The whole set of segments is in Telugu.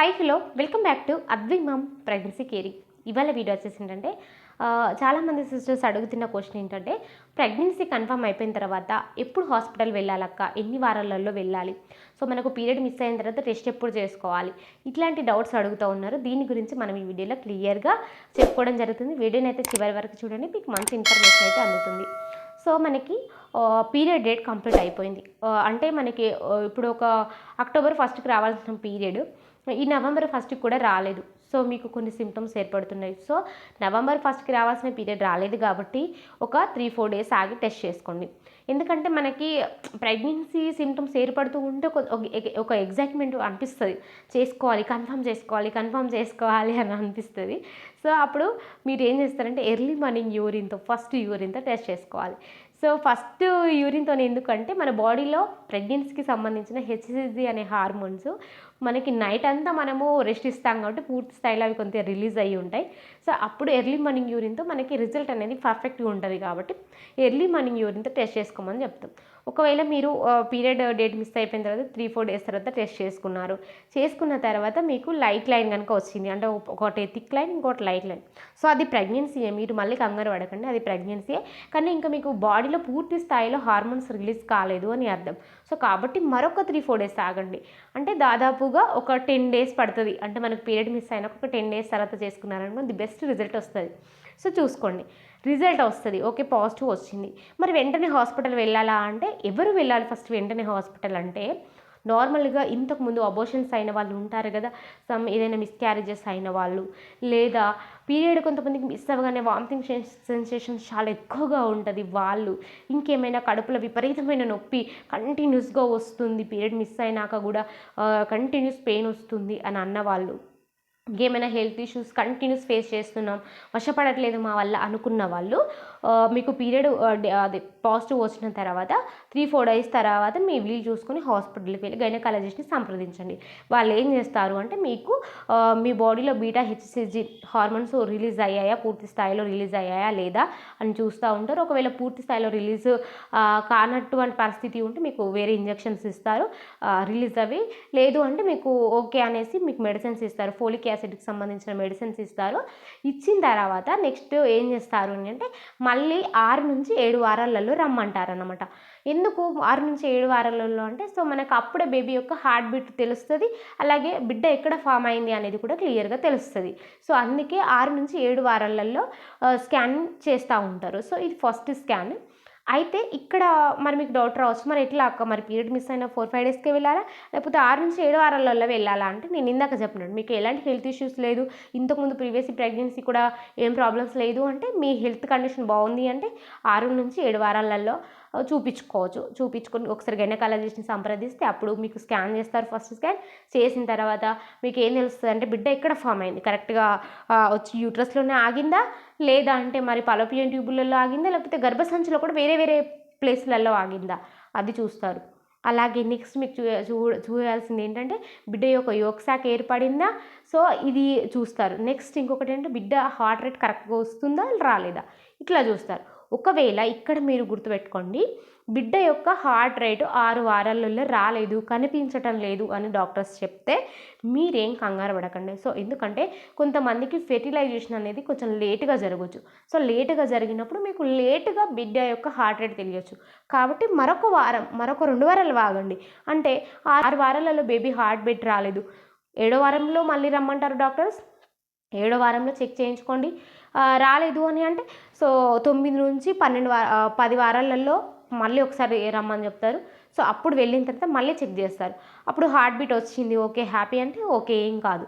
Hi hello welcome back to Advi mom pregnancy caring ఇవాళ వీడియో వచ్చేసి ఏంటంటే చాలామంది సిస్టర్స్ అడుగుతున్న క్వశ్చన్ ఏంటంటే ప్రెగ్నెన్సీ కన్ఫర్మ్ అయిపోయిన తర్వాత ఎప్పుడు హాస్పిటల్ వెళ్ళాలక్క? ఎన్ని వారాలలో వెళ్ళాలి? సో మనకు పీరియడ్ మిస్ అయిన తర్వాత టెస్ట్ ఎప్పుడు చేసుకోవాలి? ఇట్లాంటి డౌట్స్ అడుగుతూ ఉన్నారు. దీని గురించి మనం ఈ వీడియోలో క్లియర్గా చెప్పుకోవడం జరుగుతుంది. వీడియోని అయితే చివరి వరకు చూడండి. మీకు మంచి ఇన్ఫర్మేషన్ అయితే అందుతుంది. సో మనకి పీరియడ్ డేట్ కంప్లీట్ అయిపోయింది. అంటే మనకి ఇప్పుడు ఒక అక్టోబర్ ఫస్ట్కి రావాల్సిన పీరియడ్ ఈ నవంబర్ ఫస్ట్కి కూడా రాలేదు. సో మీకు కొన్ని సిమ్టమ్స్ ఏర్పడుతున్నాయి. సో నవంబర్ ఫస్ట్కి రావాల్సిన పీరియడ్ రాలేదు కాబట్టి ఒక త్రీ ఫోర్ డేస్ ఆగి టెస్ట్ చేసుకోండి. ఎందుకంటే మనకి ప్రెగ్నెన్సీ సిమ్టమ్స్ ఏర్పడుతూ ఉంటే ఒక- ఒక- ఒక ఎగ్జైట్మెంట్ అనిపిస్తుంది. చేసుకోవాలి కన్ఫర్మ్ చేసుకోవాలి కన్ఫర్మ్ చేసుకోవాలి అని అనిపిస్తుంది. సో అప్పుడు మీరు ఏం చేస్తారంటే ఎర్లీ మార్నింగ్ యూరిన్తో ఫస్ట్ యూరిన్తో టెస్ట్ చేసుకోవాలి. సో ఫస్ట్ యూరిన్తో ఎందుకంటే మన బాడీలో ప్రెగ్నెన్సీకి సంబంధించిన హెచ్సిజి అనే హార్మోన్స్ మనకి నైట్ అంతా మనము రెస్ట్ ఇస్తాం కాబట్టి పూర్తి స్థాయిలో అవి కొంత రిలీజ్ అయ్యి ఉంటాయి. సో అప్పుడు ఎర్లీ మార్నింగ్ యూరిన్తో మనకి రిజల్ట్ అనేది పర్ఫెక్ట్గా ఉంటుంది కాబట్టి ఎర్లీ మార్నింగ్ యూరిన్తో టెస్ట్ చేసుకోవాలి. చేసుకోమని చెప్తాం. ఒకవేళ మీరు పీరియడ్ డేట్ మిస్ అయిపోయిన తర్వాత త్రీ ఫోర్ డేస్ తర్వాత టెస్ట్ చేసుకున్నారు. చేసుకున్న తర్వాత మీకు లైట్ లైన్ కనుక వచ్చింది. అంటే ఒకటి థిక్ లైన్ ఇంకోటి లైట్ లైన్. సో అది ప్రెగ్నెన్సీయే. మీరు మళ్ళీ కంగారు పడకండి. అది ప్రెగ్నెన్సీయే. కానీ ఇంకా మీకు బాడీలో పూర్తి స్థాయిలో హార్మోన్స్ రిలీజ్ కాలేదు అని అర్థం. సో కాబట్టి మరొక త్రీ ఫోర్ డేస్ ఆగండి. అంటే దాదాపుగా ఒక టెన్ డేస్ పడుతుంది. అంటే మనకు పీరియడ్ మిస్ అయినాక ఒక టెన్ డేస్ తర్వాత చేసుకున్నారనుకో ది బెస్ట్ రిజల్ట్ వస్తుంది. సో చూసుకోండి. రిజల్ట్ వస్తుంది. ఓకే పాజిటివ్ వచ్చింది. మరి వెంటనే హాస్పిటల్ వెళ్ళాలా అంటే ఎవరు వెళ్ళాలి ఫస్ట్ వెంటనే హాస్పిటల్ అంటే నార్మల్గా ఇంతకుముందు అబోషన్స్ అయిన వాళ్ళు ఉంటారు కదా సమ్ ఏదైనా మిస్క్యారేజెస్ అయిన వాళ్ళు లేదా పీరియడ్ కొంతమందికి మిస్ అవ్వగానే వామిటింగ్ సెన్సేషన్స్ చాలా ఎక్కువగా ఉంటుంది వాళ్ళు. ఇంకేమైనా కడుపులో విపరీతమైన నొప్పి కంటిన్యూస్గా వస్తుంది పీరియడ్ మిస్ అయినాక కూడా కంటిన్యూస్ పెయిన్ వస్తుంది అని అన్నవాళ్ళు ఇంకేమైనా హెల్త్ ఇష్యూస్ కంటిన్యూస్ ఫేస్ చేస్తున్నాం వశపడట్లేదు మా వల్ల అనుకున్న వాళ్ళు మీకు పీరియడ్ అది పాజిటివ్ వచ్చిన తర్వాత త్రీ ఫోర్ డేస్ తర్వాత మీ వీలు చూసుకొని హాస్పిటల్కి వెళ్ళి గైనకాలజిస్ట్ని సంప్రదించండి. వాళ్ళు ఏం చేస్తారు అంటే మీకు మీ బాడీలో బీటా హెచ్సిజి హార్మోన్స్ రిలీజ్ అయ్యాయా పూర్తి స్థాయిలో రిలీజ్ అయ్యాయా లేదా అని చూస్తూ ఉంటారు. ఒకవేళ పూర్తి స్థాయిలో రిలీజ్ కానటువంటి పరిస్థితి ఉంటే మీకు వేరే ఇంజెక్షన్స్ ఇస్తారు రిలీజ్ అవి. లేదు అంటే మీకు ఓకే అనేసి మీకు మెడిసిన్స్ ఇస్తారు ఫోలిక్ యాసిడ్కి సంబంధించిన మెడిసిన్స్ ఇస్తారు. ఇచ్చిన తర్వాత నెక్స్ట్ ఏం చేస్తారు అని అంటే మళ్ళీ ఆరు నుంచి ఏడు వారాలలో రమ్మంటారనమాట ఎందుకు ఆరు నుంచి ఏడు వారాలలో అంటే సో మనకు అప్పుడే బేబీ యొక్క హార్ట్ బీట్ తెలుస్తుంది అలాగే బిడ్డ ఎక్కడ ఫామ్ అయింది అనేది కూడా క్లియర్గా తెలుస్తుంది. సో అందుకే ఆరు నుంచి ఏడు వారాలలో స్కాన్ చేస్తూ ఉంటారు. సో ఇది ఫస్ట్ స్కాన్. అయితే ఇక్కడ మరి మీకు డౌట్ రావచ్చు. మరి ఎట్లా అక్క? మరి పీరియడ్ మిస్ అయిన ఫోర్ ఫైవ్ డేస్కే వెళ్ళాలా? లేకపోతే ఆరు నుంచి ఏడు వారాలలో వెళ్ళాలా? అంటే నేను ఇందాక చెప్పినాను మీకు ఎలాంటి హెల్త్ ఇష్యూస్ లేదు. ఇంతకుముందు ప్రీవియస్ ప్రెగ్నెన్సీ కూడా ఏం ప్రాబ్లమ్స్ లేదు. అంటే మీ హెల్త్ కండిషన్ బాగుంది అంటే ఆరు నుంచి ఏడు వారాలలో చూపించుకోవచ్చు. చూపించుకొని ఒకసారి గైనకాలజిస్ట్ని సంప్రదిస్తే అప్పుడు మీకు స్కాన్ చేస్తారు ఫస్ట్ స్కాన్. చేసిన తర్వాత మీకు ఏం తెలుస్తుంది అంటే బిడ్డ ఎక్కడ ఫామ్ అయింది? కరెక్ట్గా వచ్చి యూట్రస్లోనే ఆగిందా? లేదా అంటే మరి పలోపియన్ ట్యూబులలో ఆగిందా? లేకపోతే గర్భసంచిలో కూడా వేరే వేరే ప్లేస్లలో ఆగిందా? అది చూస్తారు. అలాగే నెక్స్ట్ మీకు చూ చూ చూడాల్సింది ఏంటంటే బిడ్డ యొక్క యోగశాఖ ఏర్పడిందా? సో ఇది చూస్తారు. నెక్స్ట్ ఇంకొకటి ఏంటంటే బిడ్డ హార్ట్ రేట్ కరెక్ట్గా వస్తుందా? రాలేదా? ఇట్లా చూస్తారు. ఒకవేళ ఇక్కడ మీరు గుర్తుపెట్టుకోండి బిడ్డ యొక్క హార్ట్ రేటు ఆరు వారాలలో రాలేదు కనిపించటం లేదు అని డాక్టర్స్ చెప్తే మీరేం కంగారు పడకండి. సో ఎందుకంటే కొంతమందికి ఫెర్టిలైజేషన్ అనేది కొంచెం లేటుగా జరగవచ్చు సో లేటుగా జరిగినప్పుడు మీకు లేటుగా బిడ్డ యొక్క హార్ట్ రేట్ తెలియచ్చు. కాబట్టి మరొక వారం మరొక రెండు వారాలు వాగండి. అంటే ఆరు వారాలలో బేబీ హార్ట్ బీట్ రాలేదు. ఏడో వారంలో మళ్ళీ రమ్మంటారు డాక్టర్స్? ఏడో వారంలో చెక్ చేయించుకోండి. రాలేదు అని అంటే సో తొమ్మిది నుంచి పన్నెండు వార పది వారాలలో మళ్ళీ ఒకసారి రమ్మని చెప్తారు. సో అప్పుడు వెళ్ళిన తర్వాత మళ్ళీ చెక్ చేస్తారు. అప్పుడు హార్ట్ బీట్ వచ్చింది ఓకే హ్యాపీ అంటే ఓకే ఏం కాదు.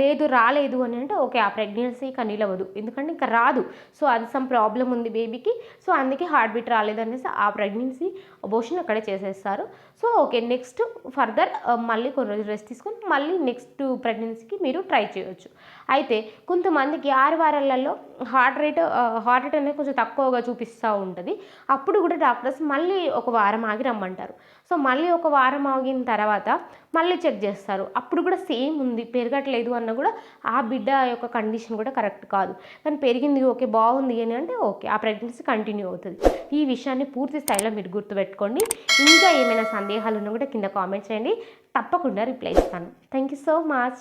లేదు రాలేదు అని అంటే ఓకే ఆ ప్రెగ్నెన్సీ నిలవదు ఎందుకంటే ఇంకా రాదు. సో అది సమ్ ప్రాబ్లం ఉంది బేబీకి సో అందుకే హార్ట్ బీట్ రాలేదు అనేసి ఆ ప్రెగ్నెన్సీ అబోషన్ అక్కడే చేసేస్తారు. సో ఓకే నెక్స్ట్ ఫర్దర్ మళ్ళీ కొన్ని రోజులు రెస్ట్ తీసుకొని మళ్ళీ నెక్స్ట్ ప్రెగ్నెన్సీకి మీరు ట్రై చేయొచ్చు. అయితే కొంతమందికి ఆరు వారాలలో హార్ట్ రేట్ హార్ట్ రేట్ అనేది కొంచెం తక్కువగా చూపిస్తూ ఉంటుంది. అప్పుడు కూడా డాక్టర్స్ మళ్ళీ ఒక వారం ఆగి రమ్మంటారు. సో మళ్ళీ ఒక వారం ఆగిన తర్వాత మళ్ళీ చెక్ చేస్తారు. అప్పుడు కూడా సేమ్ ఉంది. పెరగట్లేదు అన్న కూడా ఆ బిడ్డ యొక్క కండిషన్ కూడా కరెక్ట్ కాదు. కానీ పెరిగింది ఓకే బాగుంది అని అంటే ఓకే ఆ ప్రెగ్నెన్సీ కంటిన్యూ అవుతుంది. ఈ విషయాన్ని పూర్తి స్థాయిలో మీరు గుర్తుపెట్టుకోండి. ఇంకా ఏమైనా సందేహాలు ఉన్నా కూడా కింద కామెంట్ చేయండి. తప్పకుండా రిప్లై ఇస్తాను. Thank you so much